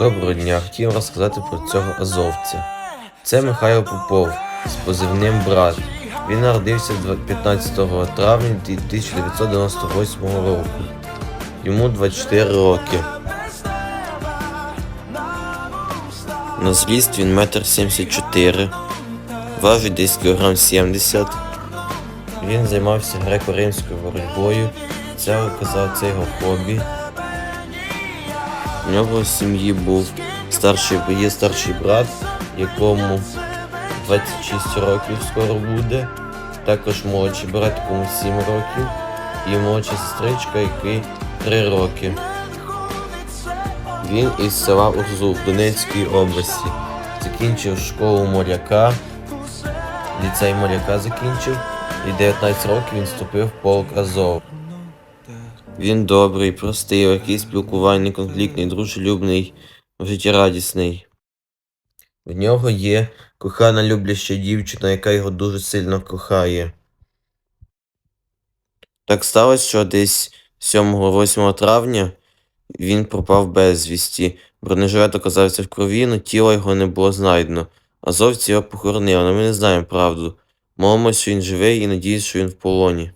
Доброго дня, хотів розказати про цього азовця. Це Михайло Попов з позивним брат. Він народився 15 травня 1998 року. Йому 24 роки. На зріст він 1,74 м, важить десь кілограм 70 Він займався греко-римською боротьбою. Це оказав це його хобі. У нього в сім'ї був старший, є старший брат, якому 26 років скоро буде. Також молодший брат, якому 7 років, і молодша сестричка, який 3 роки. Він із села Урзу в Донецькій області. Закінчив школу моряка, ліцей моряка закінчив, і 19 років він вступив в полк Азов. Він добрий, простий, легкий спілкувальний, конфліктний, дружелюбний, життєрадісний. В нього є кохана любляща дівчина, яка його дуже сильно кохає. Так сталося, що десь 7-8 травня він пропав безвісті. Бронежилет оказався в крові, але тіла його не було знайдено. Азовці його похоронили, але ми не знаємо правду. Молимося, що він живий і надіюсь, що він в полоні.